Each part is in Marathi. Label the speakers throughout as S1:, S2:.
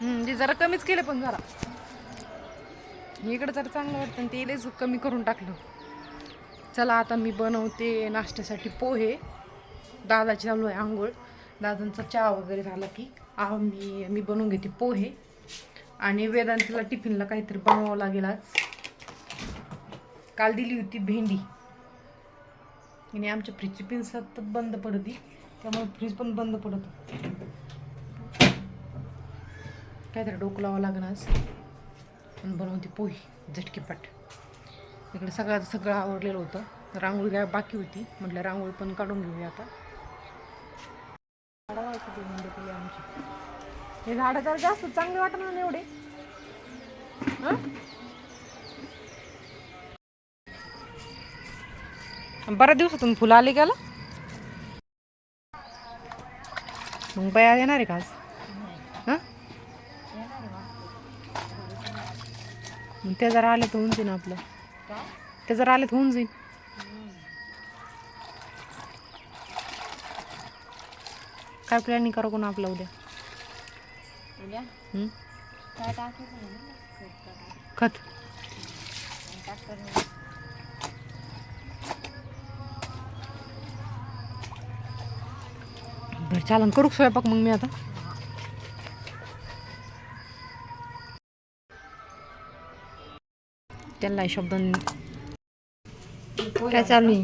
S1: ते म्हणजे जरा कमीच केलं पण जरा. इकडं जरा चांगलं वाटतं आणि ते लयच कमी करून टाकलं. चला आता मी बनवते नाश्त्यासाठी पोहे. दादाची चालू आहे आंघोळ. दादांचा चहा वगैरे झाला की आहो मी मी बनवून घेते पोहे. आणि वेदांतीला टिफिनला काहीतरी बनवावं लागेल आज. काल दिली होती भेंडी. आणि आमच्या फ्रीजची पिन सतत बंद पडती. त्यामुळे फ्रीज पण बंद पडत काहीतरी डोकं लावावं लागणार आज. आणि बनवते पोही झटकीपट इकडे सगळं सगळं आवडलेलं होतं. रांगोळी काय बाकी होती. म्हटलं रांगोळी पण काढून घेऊया आता. केली म्हणजे आमची. हे झाडं तर जास्त चांगले वाटणार नाही एवढे. हं? बऱ्याच दिवसातून फुलं आली गेला मग बया येणार आहे का आज हं? मग ते जरा आले तर होऊन जाईन आपलं. ते जरा आले तर होऊन जाईन. काय प्लॅनिंग करू कोण आपलं उद्या? खत. बरं चालन करू का स्वयंपाक मग मी आता? त्यांना शब्द काय चालू.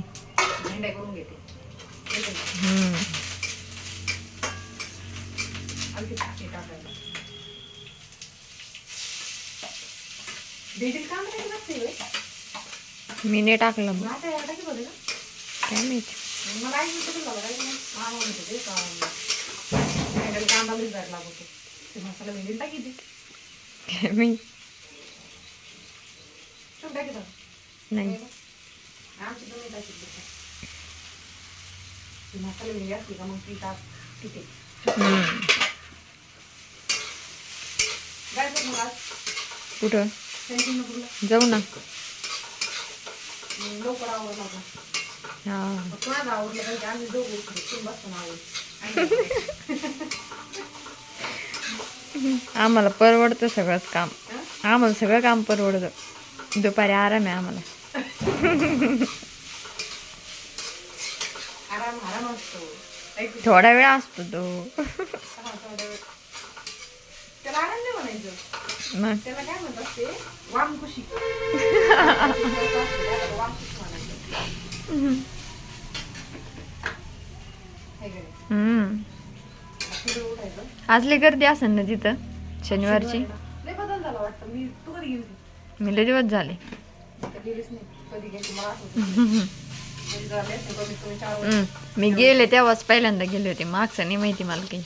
S1: मी नाही टाकलं. काय माहिती? काय माहिती? नाही. कुठं? जाऊ ना.
S2: आम्हाला परवडतं सगळंच काम. आम्हाला सगळं काम परवडतं. दुपारी आराम आहे आम्हाला
S1: आराम आराम असतो
S2: थोडा वेळ असतो तो
S1: त्याला आराम नाही म्हणायचं
S2: मग
S1: त्याला काय म्हणत असते वामकुशी वामकुशी म्हणायचं
S2: गर्दी असेल ना तिथं शनिवारची
S1: बदल झाला वाटतं मी तू कधी गेली
S2: मी लय दिवस झाले. मी गेले तेव्हाच पहिल्यांदा गेले होते. मागचं नाही माहिती मला काही.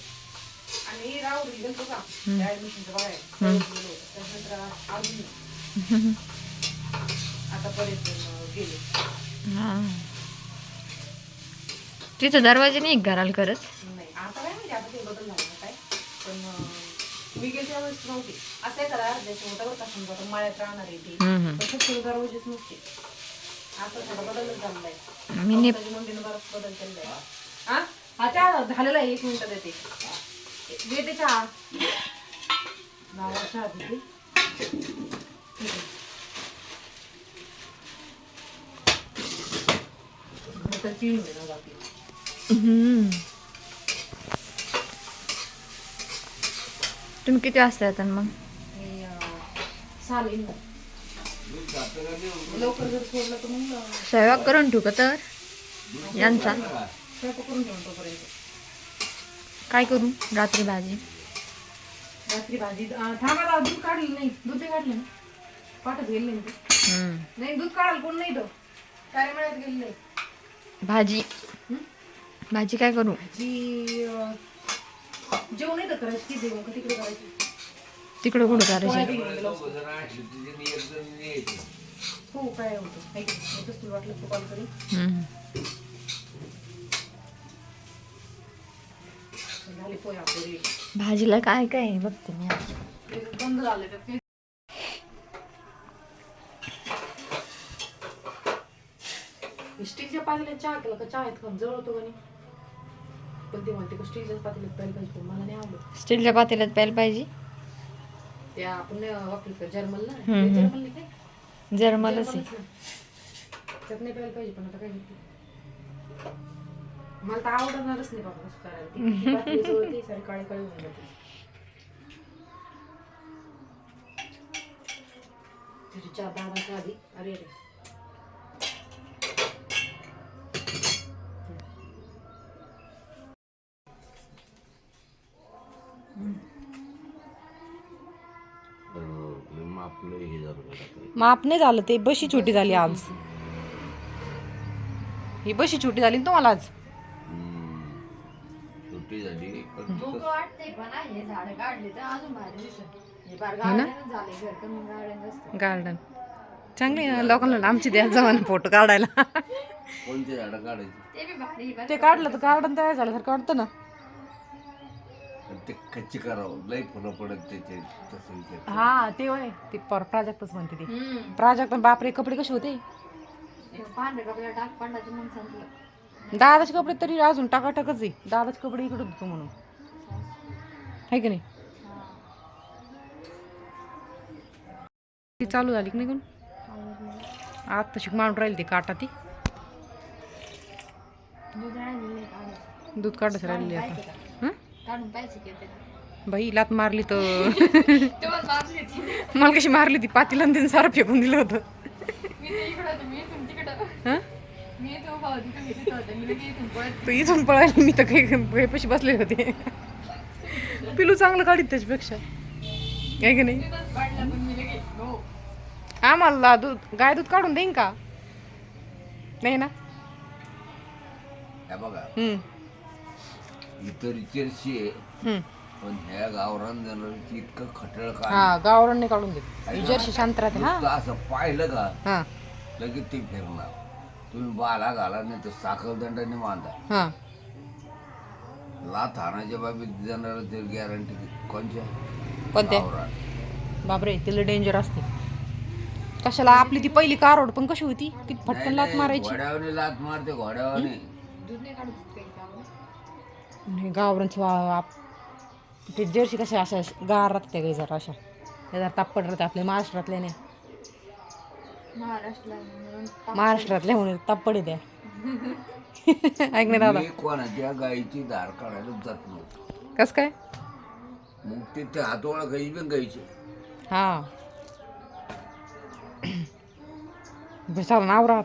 S2: हा. तिथं दरवाजे नाही घराला करत?
S1: मी गेले त्यावेळेस नव्हती असं आहे करा अर्ध्याच्या होता बरं का मळ्यात राहणार आहे ती. पण शक्यतो नसते. आता थोडा बदलच झालेला आहे बराच बदल केलेला आहे. हा? हा चहा झालेला आहे. एक मिनिट देते. देते चहा. नावा चहा देते. ठीक आहे. नंतर पिऊन घे ना बाकी
S2: हम्म. तुम्ही किती वाजता येतात मग?
S1: मी अं, सहाला येईन. लवकर जर सोडलं तर मग अं,
S2: स्वयंपाक करून ठेवू का तर? यांचा?
S1: स्वयंपाक करून ठेवून तोपर्यंत
S2: काय करू? रात्री भाजी.
S1: रात्री भाजी अं, थांबा राव, दूध काढलं नाही. दूध नाही काढलं ना? पाठच गेलं नाही ते.
S2: हम्म.
S1: नाही दूध कोण नाही तो. गेलं नाही
S2: भाजी.
S1: हं?
S2: भाजी काय करू?
S1: अं, जेवण तर करायची ती जेवण? का तिकडे करायची?
S2: तिकडं कुठं करायची.
S1: हो काय होतं? ऐक एकच तुला वाटलं तू कॉल करी
S2: हम्म.
S1: झाले पोय आपले
S2: भाजीला काय काय आहे? बघते मी आज.
S1: बंद झाले ते स्टीलच्या पातेल्यात चहा केला का? चहा आहेत का? जळतो का नाही पण ते म्हणते का स्टीलच्या पातेल्यात प्यायला पाहिजे मला नाही आवडत.
S2: स्टीलच्या पातेल्यात प्यायला पाहिजे.
S1: त्या आपण वापरत
S2: हम्म.
S1: जर्मनला काय?
S2: जर्मलच आहे.
S1: ना. त्यात नाही प्यायला पाहिजे पण आता काय करते मला तर आवडणारच नाही बाबा कसं करायला. ती. ती जवळ ती सारी काळी काळी होऊन जाते. तुझी चहा दादाच्या आधी अरे अरे
S3: आपलं हे झालं बघा.
S1: माप नाही झालं ते बशी छोटी झाली आज. ही बशी छोटी झाली ना तुम्हाला आज.
S3: सुट्टी झाली. पण
S2: हे हे
S1: हो
S2: गार्डन असतं.
S1: गार्डन चांगली आहे ना लोकांना आमची द्या जमाना फोटो काढायला.
S3: कोणते झाडं काढायचे?
S2: ते
S1: काढलं तर गार्डन तयार झाल्यासारखं वाटतं ना.
S3: ते कच्चे करावं. लई फुलं पडत त्याचे तसं विचार
S1: हा ते होय. ते पर प्राजक्तच म्हणते ते.
S2: हम्म.
S1: प्राजक्त बापरे कपडे कसे होते?
S2: पांढराचं
S1: दादाचे कपडे तरी अजून टाकाटाकच आहे. दादाचे कपडे इकडे होतो म्हणून. आहे की नाही? ती चालू झाली की निघून आता शिक मांडून राहील ती काटा ती.
S2: दूध आहे काढायचं.
S1: दूध राहिलेली आता?
S2: काढून पाहिजे की
S1: बाई लात मारली तर.
S2: तेव्हा मारली होती.
S1: मला कशी मारली ती पातीला आणि तिने सारं फेकून दिलं होतं.
S2: मी ते इकडं होते मी इथून तिकडं.
S1: हं?
S2: मी इथं उभा होती तुम्ही तिथं होते मी लगे इथून पळत
S1: तू इथून पळाली मी तर काही पैसे बसले होते. पिलू चांगलं काढीत त्याच्यापेक्षा. काय की नाही?
S2: तिथंच पाडला पण मी लगे हो.
S1: आम्हाला दूध गाय दूध काढून देईन का? नाही ना?
S3: हे बघा.
S1: हम्म,
S3: इतर रिचर्सची आहे
S1: हम्म.
S3: पण ह्या गावरान जनावरांची इतकं खटळ का
S1: हा गावरान काढून जर्शी शांत राहते हा.
S3: नुसतं असं पाहिलं का
S1: हा.
S3: लगेच ते फिरणार. तुम्ही बाला घाला नाही तर साखर दंडाने बांधा.
S1: हा.
S3: लाथ हाणाच्या बाबतीत जनावर गॅरंटी कोणच्या
S1: कोणत्या?
S3: गावरान.
S1: बापरे तिला डेंजर असते. कशाला? आपली ती पहिली कारोड पण कशी होती? ती फटकन लात मारायची.
S3: घोड्यावाने लात मारते घोड्यावाने
S1: गावरांची वा- आप- ते जर्सी कशा अशा गार राहते काही जरा अशा. त्या जरा तापड राहते आपल्या महाराष्ट्रातल्या नाही महाराष्ट्रातल्या म्हणून तापड त्या ऐक नाही दादा.
S3: मी कोणाच्या गाईची धार काढायला जात नव्हतो.
S1: कस काय?
S3: मग ते ते हातोळा गाई पण गायचे
S1: हा. चाल नाव राहत.